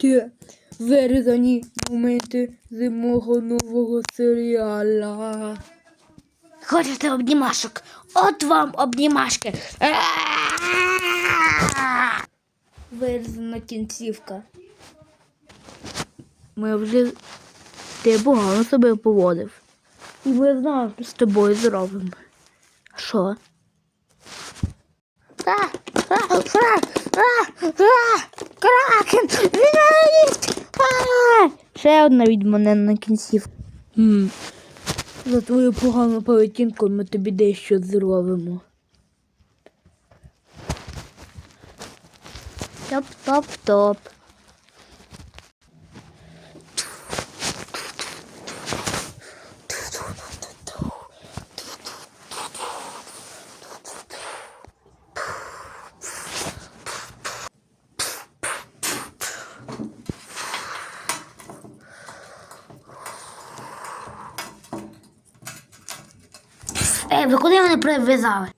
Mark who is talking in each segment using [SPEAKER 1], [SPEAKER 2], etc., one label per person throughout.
[SPEAKER 1] Це вирізані моменти з мого нового серіала.
[SPEAKER 2] Хочете обнімашок? От вам обнімашки.
[SPEAKER 1] Вирізана кінцівка. Ми вже ти погано себе поводив. І ми знаємо, що з тобою зробимо. Що?
[SPEAKER 2] А, а, а, а, а, Кракен! Він
[SPEAKER 1] Ще одна від мене на кінцівка. Хм. За твою погану поведінку ми тобі дещо зробимо. Топ-топ-топ.
[SPEAKER 2] Ей, ви куди мене прив'язали?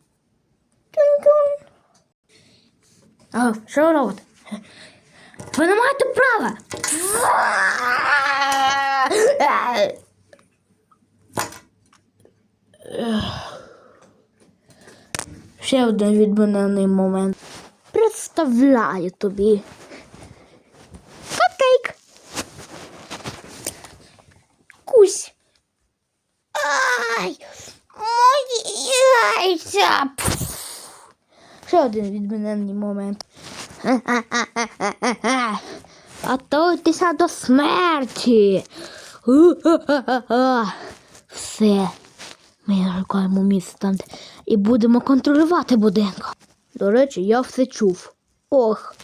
[SPEAKER 2] А, що ви робите? Ви не маєте права.
[SPEAKER 1] Ще один відмінений момент. Представляю тобі.
[SPEAKER 2] Капкейк. Кусь. Ай! Яйця!
[SPEAKER 1] Ще один відмінений момент. Готуйтеся до смерті. Все. Ми шукаємо місце і будемо контролювати будинок. До речі, я все чув. Ох.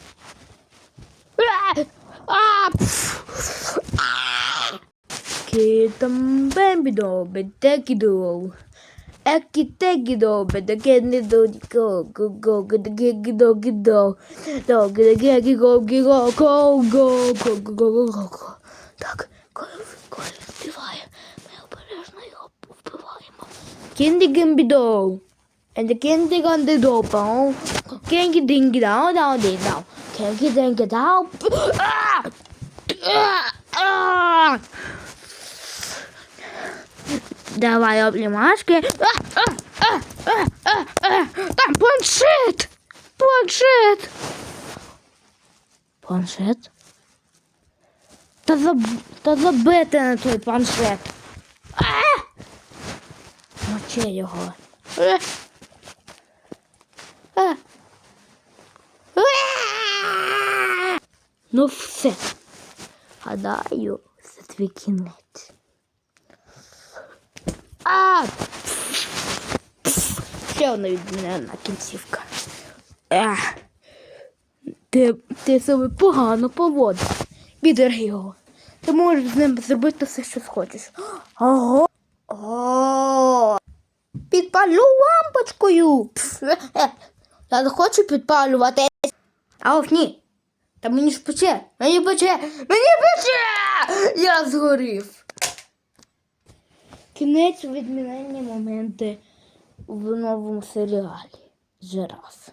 [SPEAKER 1] Кітам бембідо, бедекідо. Так, коли, коли він співає, ми обережно його вбиваємо. Кінді гімбідо. And the candy gun the door bone. Candy dingy down down down down. Candy dingy down. Ah! Ah! Ah! Давай а. Там планшет. Планшет. Планшет? Та, заб... Та забити на той планшет. Мочи його. Ну все. Гадаю, це твій кінець. А! Ще одна відмінена кінцівка. А! Ти, ти себе погано поводиш. Підерги його. Ти можеш з ним зробити все, що схочеш. Ого. О! Підпалю лампочкою. Пф. Я не хочу підпалювати. А ось ні. Та мені ж пече. Мені пече. Мені пече! Я згорів. Кінець відмінені моменти в новому серіалі. Жираф.